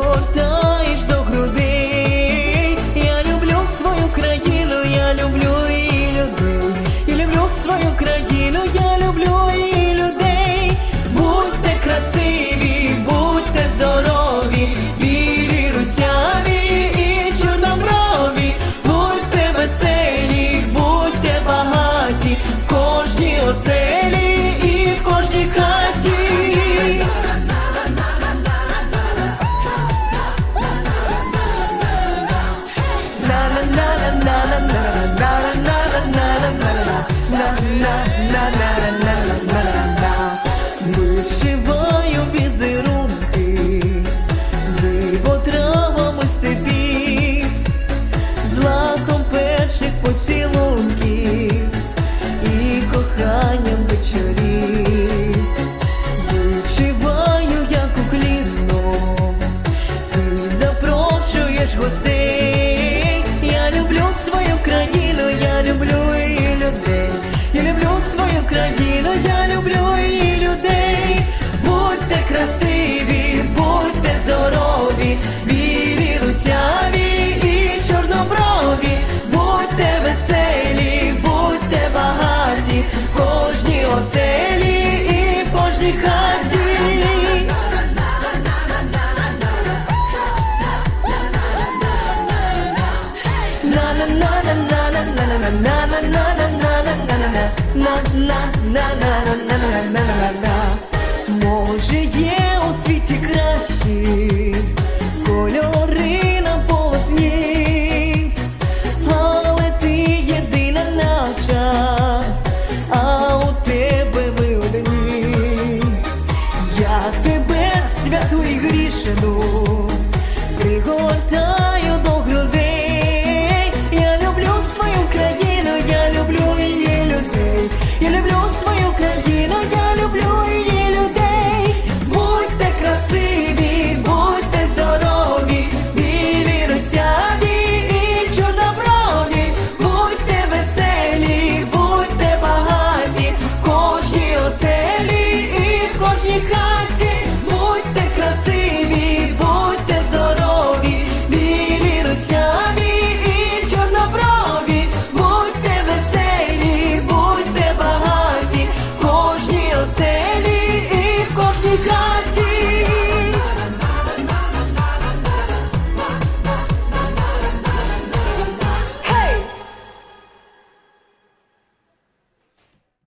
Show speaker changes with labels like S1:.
S1: гортаєш до груди. Я люблю свою країну, я люблю і люблю, і люблю свою країну, я люблю і людей. Будьте красиві, будьте здорові, білі русяві і чорноброві, будьте веселі, будьте багаті в кожній оселі. тисяч гостей. Я люблю свою країну, я люблю її людей. Я люблю свою країну, я люблю її людей. Будьте красиві, будьте здорові, білі русяві і чорноброві, будьте веселі, будьте багаті, в кожній оселі і в кожній хаті. Може є у світі кращі кольори на полотні, але ти єдина наша, а у тебе ви одні. Я тебе святу і грішину пригортаю.